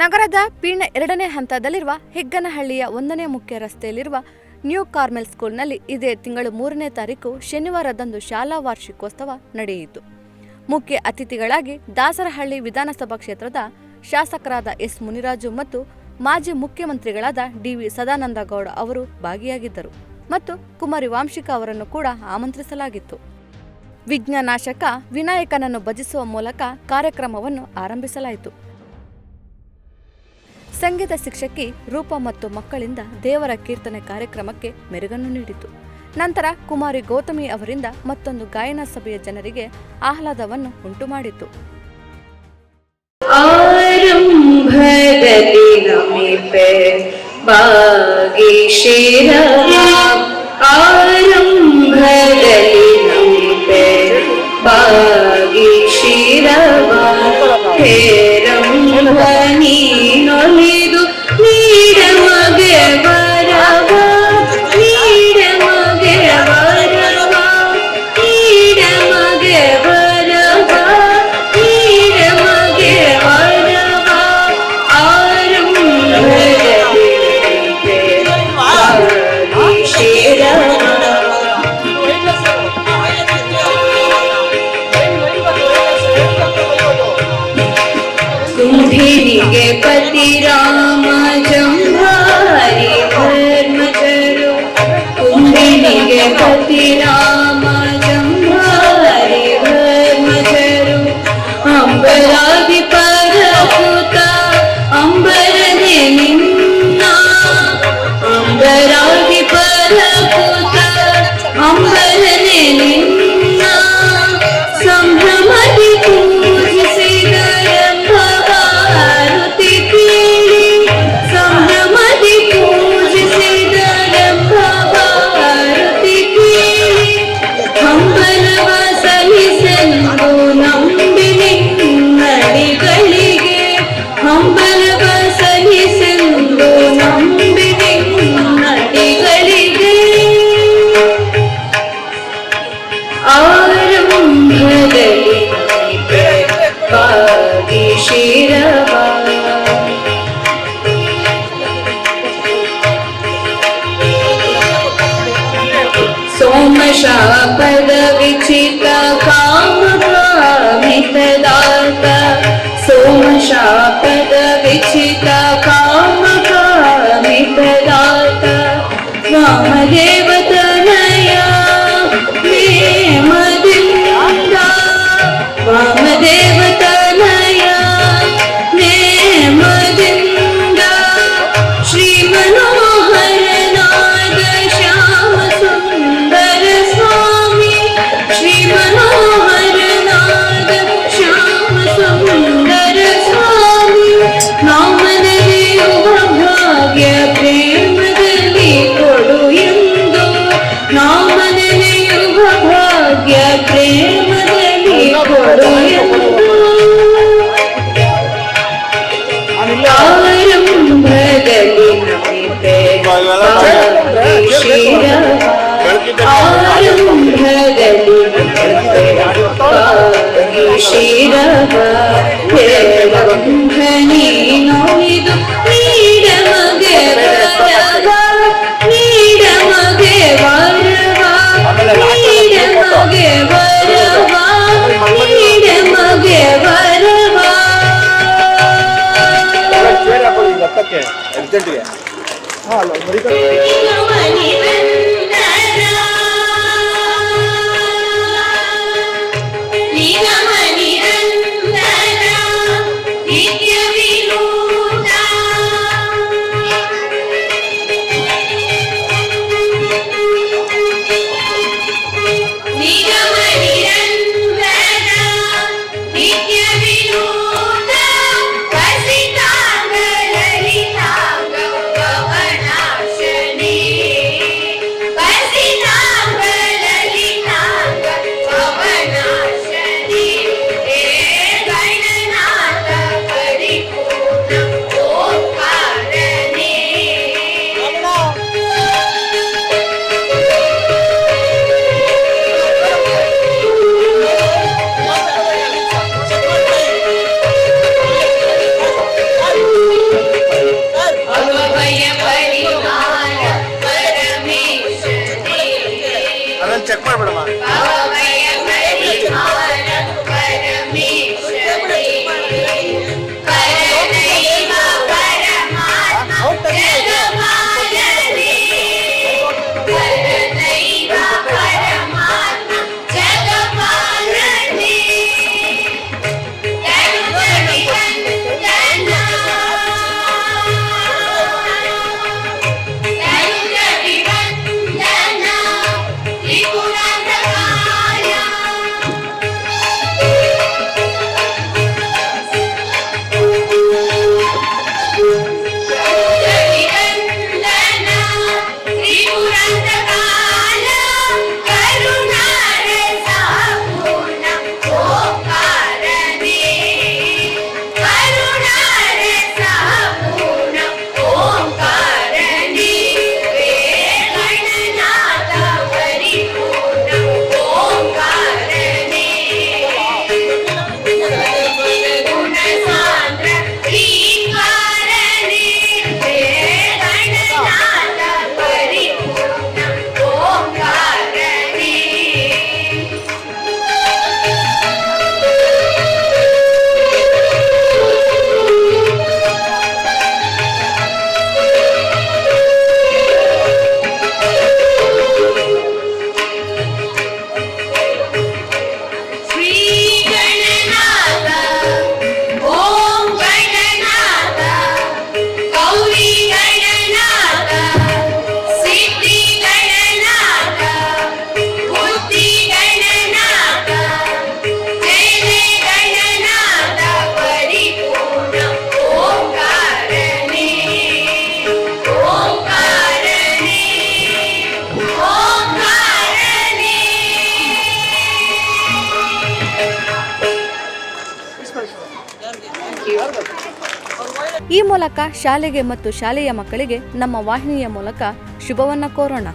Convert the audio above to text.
ನಗರದ ಪೀಣ ಎರಡನೇ ಹಂತದಲ್ಲಿರುವ ಹೆಗ್ಗನಹಳ್ಳಿಯ ಒಂದನೇ ಮುಖ್ಯ ರಸ್ತೆಯಲ್ಲಿರುವ ನ್ಯೂ ಕಾರ್ಮೆಲ್ ಸ್ಕೂಲ್ನಲ್ಲಿ ಇದೇ ತಿಂಗಳು ಮೂರನೇ ತಾರೀಕು ಶನಿವಾರದಂದು ಶಾಲಾ ವಾರ್ಷಿಕೋತ್ಸವ ನಡೆಯಿತು. ಮುಖ್ಯ ಅತಿಥಿಗಳಾಗಿ ದಾಸರಹಳ್ಳಿ ವಿಧಾನಸಭಾ ಕ್ಷೇತ್ರದ ಶಾಸಕರಾದ ಎಸ್ ಮುನಿರಾಜು ಮತ್ತು ಮಾಜಿ ಮುಖ್ಯಮಂತ್ರಿಗಳಾದ ಡಿವಿ ಸದಾನಂದಗೌಡ ಅವರು ಭಾಗಿಯಾಗಿದ್ದರು ಮತ್ತು ಕುಮಾರಿ ವಾಂಶಿಕ ಅವರನ್ನು ಕೂಡ ಆಮಂತ್ರಿಸಲಾಗಿತ್ತು. ವಿಜ್ಞಾನಾಶಕ ವಿನಾಯಕನನ್ನು ಭಜಿಸುವ ಮೂಲಕ ಕಾರ್ಯಕ್ರಮವನ್ನು ಆರಂಭಿಸಲಾಯಿತು. ಸಂಗೀತ ಶಿಕ್ಷಕಿ ರೂಪ ಮತ್ತು ಮಕ್ಕಳಿಂದ ದೇವರ ಕೀರ್ತನೆ ಕಾರ್ಯಕ್ರಮಕ್ಕೆ ಮೆರುಗನ್ನು ನೀಡಿತು. ನಂತರ ಕುಮಾರಿ ಗೌತಮಿ ಅವರಿಂದ ಮತ್ತೊಂದು ಗಾಯನ ಸಭೆಯ ಜನರಿಗೆ ಆಹ್ಲಾದವನ್ನು ಉಂಟು ಮಾಡಿತು ಬಾಗಿ ಭಾಗಿಶಿರವ ಹೇರಂಭ ನೀನೊಲಿದು तिरिगे पति राम जम्भारी धर्म चरो कुंडिगे पति राम जम्भारी धर्म चरो अंबराधि परपुता अंबर ने निन्ना अंबराधि परपुता शापदविचित कामकामितदात सोमशापदविचित कामकामितदात वामदेव ಶಿರವ ಹೇರಂಭನಿ ನೋಡಿದು ನೀಡ ಈ ಮೂಲಕ ಶಾಲೆಗೆ ಮತ್ತು ಶಾಲೆಯ ಮಕ್ಕಳಿಗೆ ನಮ್ಮ ವಾಹಿನಿಯ ಮೂಲಕ ಶುಭವನ್ನ ಕೋರೋಣ.